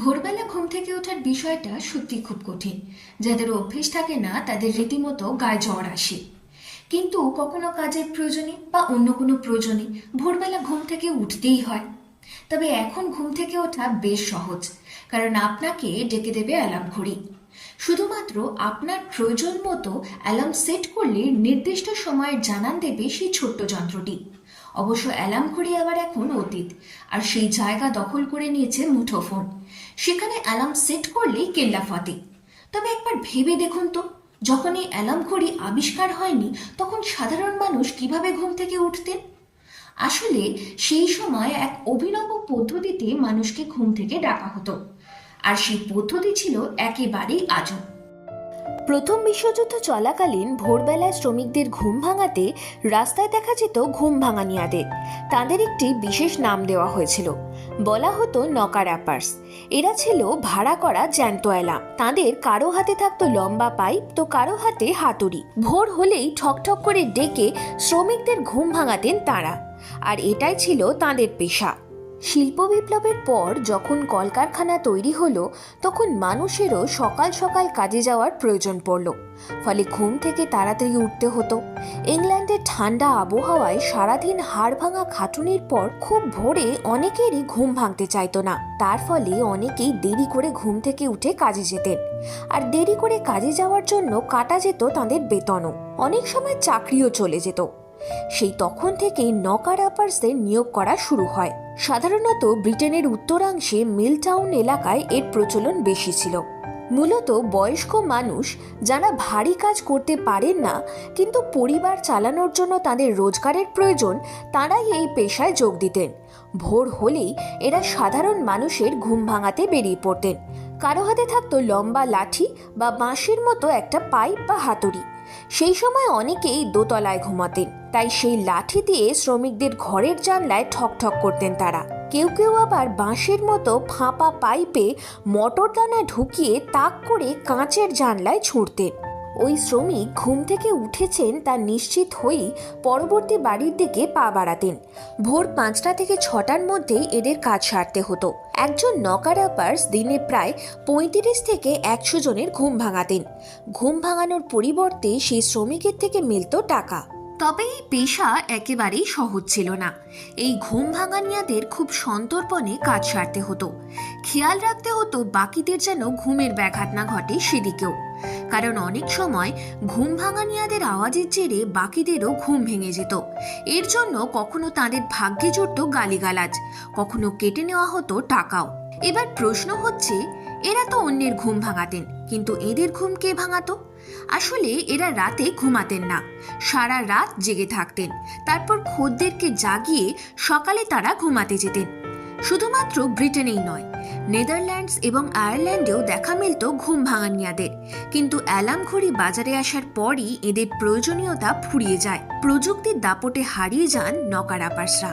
ভোরবেলা ঘুম থেকে ওঠার বিষয়টা সত্যি খুব কঠিন। যাদের অভ্যেস থাকে না, তাদের রীতিমতো গায়ে জ্বর আসে। কিন্তু কখনো কাজের প্রয়োজনে বা অন্য কোনো প্রয়োজনে ভোরবেলা ঘুম থেকে উঠতেই হয়। তবে এখন ঘুম থেকে ওঠা বেশ সহজ, কারণ আপনাকে ডেকে দেবে অ্যালার্ম ঘড়ি। শুধুমাত্র আপনার প্রয়োজন মতো অ্যালার্ম সেট করলে নির্দিষ্ট সময়ের জানান দেবে সেই ছোট্ট যন্ত্রটি। অবশ্য অ্যালার্ম ঘড়ি আবার এখন অতীত, আর সেই জায়গা দখল করে নিয়েছে মুঠোফোন। সেখানে অ্যালার্ম সেট করলেই কেল্লা ফতে তবে একবার ভেবে দেখুন তো যখন এই অ্যালার্ম ঘড়ি আবিষ্কার হয়নি, তখন সাধারণ মানুষ কীভাবে ঘুম থেকে উঠতেন? আসলে সেই সময় এক অভিনব পদ্ধতিতে মানুষকে ঘুম থেকে ডাকা হতো, আর সেই পদ্ধতি ছিল একেবারেই আজব। প্রথম বিশ্বযুদ্ধ চলাকালীন ভোরবেলায় শ্রমিকদের ঘুম ভাঙাতে রাস্তায় দেখা যেত ঘুম ভাঙানিয়াদের। তাদের একটি বিশেষ নাম দেওয়া হয়েছিল। বলা হতো নকা র্যাপার্স। এরা ছিল ভাড়া করা জ্যান্ত অ্যালাম তাদের কারও হাতে থাকতো লম্বা পাইপ, তো কারও হাতে হাতুড়ি। ভোর হলেই ঠকঠক করে ডেকে শ্রমিকদের ঘুম ভাঙাতেন তারা। আর এটাই ছিল তাদের পেশা। শিল্প বিপ্লবের পর যখন কলকারখানা তৈরি হলো, তখন মানুষেরও সকাল সকাল কাজে যাওয়ার প্রয়োজন পড়ল। ফলে ঘুম থেকে তাড়াতাড়ি উঠতে হতো। ইংল্যান্ডের ঠান্ডা আবহাওয়ায় সারাদিন হাড় ভাঙা খাটুনির পর খুব ভোরে অনেকেরই ঘুম ভাঙতে চাইতো না। তার ফলে অনেকেই দেরি করে ঘুম থেকে উঠে কাজে যেতেন। আর দেরি করে কাজে যাওয়ার জন্য কাটা যেত তাদের বেতনও। অনেক সময় চাকরিও চলে যেত। সেই তখন থেকেই নকার আপার্সদের নিয়োগ করা শুরু হয়। সাধারণত ব্রিটেনের উত্তরাংশে মিলটাউন এলাকায় এর প্রচলন বেশি ছিল। মূলত বয়স্ক মানুষ যারা ভারী কাজ করতে পারেন না, কিন্তু পরিবার চালানোর জন্য তাদের রোজগারের প্রয়োজন, তারাই এই পেশায় যোগ দিতেন। ভোর হলেই এরা সাধারণ মানুষের ঘুম ভাঙাতে বেরিয়ে পড়তেন। কারও হাতে থাকতো লম্বা লাঠি বা বাঁশের মতো একটা পাইপ বা হাতুড়ি। সেই সময় অনেকেই দোতলায় ঘুমাতেন, তাই সেই লাঠি দিয়ে শ্রমিকদের ঘরের জানলায় ঠকঠক করতেন তারা। কেউ কেউ আবার বাঁশের মতো ফাঁপা পাইপে মটর দানা ঢুকিয়ে তাক করে কাঁচের জানলায় ছুঁড়তেন। ওই শ্রমিক ঘুম থেকে উঠেছেন তা নিশ্চিত হয়েই পরবর্তী বাড়ির দিকে পা বাড়াতেন। ভোর পাঁচটা থেকে ছটার মধ্যেই এদের কাজ সারতে হতো। একজন নকার আপার্স দিনে প্রায় পঁয়ত্রিশ থেকে একশো জনের ঘুম ভাঙাতেন। ঘুম ভাঙানোর পরিবর্তে সেই শ্রমিকের থেকে মিলত টাকা। তবে এই পেশা একেবারেই সহজ ছিল না। এই ঘুম ভাঙানিয়াদের খুব সন্তর্পণে কাজ সারতে হতো। খেয়াল রাখতে হতো বাকিদের যেন ঘুমের ব্যাঘাত না ঘটে সেদিকেও। কারণ অনেক সময় ঘুম ভাঙানিয়াদের আওয়াজের জেরে বাকিদেরও ঘুম ভেঙে যেত। এর জন্য কখনো তাদের ভাগ্যে জুটত গালিগালাজ, কখনো কেটে নেওয়া হতো টাকাও। এবার প্রশ্ন হচ্ছে এরা তো অন্যের ঘুম ভাঙাতেন, কিন্তু এদের ঘুম কে ভাঙাতো? আসলে এরা রাতে ঘুমাতেন না, সারা রাত জেগে থাকতেন, তারপর খদ্দেরকে জাগিয়ে সকালে তারা ঘুমাতে যেতেন। শুধুমাত্র ব্রিটেনেই নয়, নেদারল্যান্ডস এবং আয়ারল্যান্ডেও দেখা মিলত ঘুম ভাঙানিয়াদের, কিন্তু অ্যালার্ম ঘড়ি বাজারে আসার পরই এদের প্রয়োজনীয়তা ফুরিয়ে যায়, প্রযুক্তির দাপটে হারিয়ে যান নকার আপার্সরা